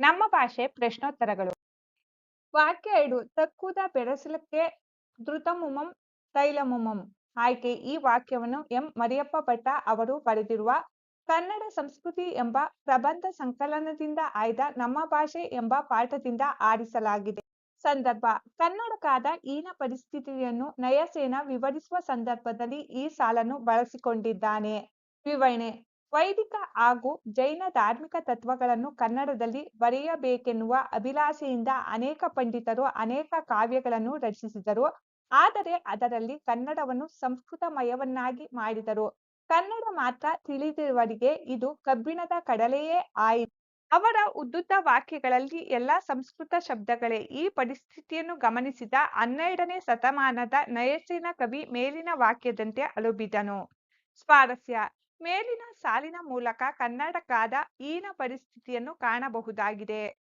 ನಮ್ಮ ಭಾಷೆ ಪ್ರಶ್ನೋತ್ತರಗಳು. ವಾಕ್ಯ ಎರಡು, ತಕ್ಕುದ ಬೆರಸಲಕ್ಕೆ ಧೃತಮುಮಂ ತೈಲಮುಮಂ. ಆಯ್ಕೆ, ಈ ವಾಕ್ಯವನ್ನು ಎಂ. ಮರಿಯಪ್ಪ ಭಟ್ಟ ಅವರು ಬರೆದಿರುವ ಕನ್ನಡ ಸಂಸ್ಕೃತಿ ಎಂಬ ಪ್ರಬಂಧ ಸಂಕಲನದಿಂದ ಆಯ್ದ ನಮ್ಮ ಭಾಷೆ ಎಂಬ ಪಾಠದಿಂದ ಆರಿಸಲಾಗಿದೆ. ಸಂದರ್ಭ, ಕನ್ನಡಕಾದ ಈನ ಪರಿಸ್ಥಿತಿಯನ್ನು ನಯಸೇನ ವಿವರಿಸುವ ಸಂದರ್ಭದಲ್ಲಿ ಈ ಸಾಲನ್ನು ಬಳಸಿಕೊಂಡಿದ್ದಾನೆ. ವಿವರಣೆ ವೈದಿಕ ಹಾಗೂ ಜೈನ ಧಾರ್ಮಿಕ ತತ್ವಗಳನ್ನು ಕನ್ನಡದಲ್ಲಿ ಬರೆಯಬೇಕೆನ್ನುವ ಅಭಿಲಾಷೆಯಿಂದ ಅನೇಕ ಪಂಡಿತರು ಅನೇಕ ಕಾವ್ಯಗಳನ್ನು ರಚಿಸಿದರು. ಆದರೆ ಅದರಲ್ಲಿ ಕನ್ನಡವನ್ನು ಸಂಸ್ಕೃತಮಯವನ್ನಾಗಿ ಮಾಡಿದರು. ಕನ್ನಡ ಮಾತ್ರ ತಿಳಿದಿರುವರಿಗೆ ಇದು ಕಬ್ಬಿಣದ ಕಡಲೆಯೇ ಆಯಿತು. ಅವರ ಉದ್ದುದ್ದ ವಾಕ್ಯಗಳಲ್ಲಿ ಎಲ್ಲ ಸಂಸ್ಕೃತ ಶಬ್ದಗಳೇ. ಈ ಪರಿಸ್ಥಿತಿಯನ್ನು ಗಮನಿಸಿದ ಹನ್ನೆರಡನೇ ಶತಮಾನದ ನಯಸಿನ ಕವಿ ಮೇಲಿನ ವಾಕ್ಯದಂತೆ ಅಳುಬಿದನು ಸ್ವಾರಸ್ಯ. ಮೇಲಿನ ಸಾಲಿನ ಮೂಲಕ ಕನ್ನಡಕದ ಈನ ಪರಿಸ್ಥಿತಿಯನ್ನು ಕಾಣಬಹುದಾಗಿದೆ.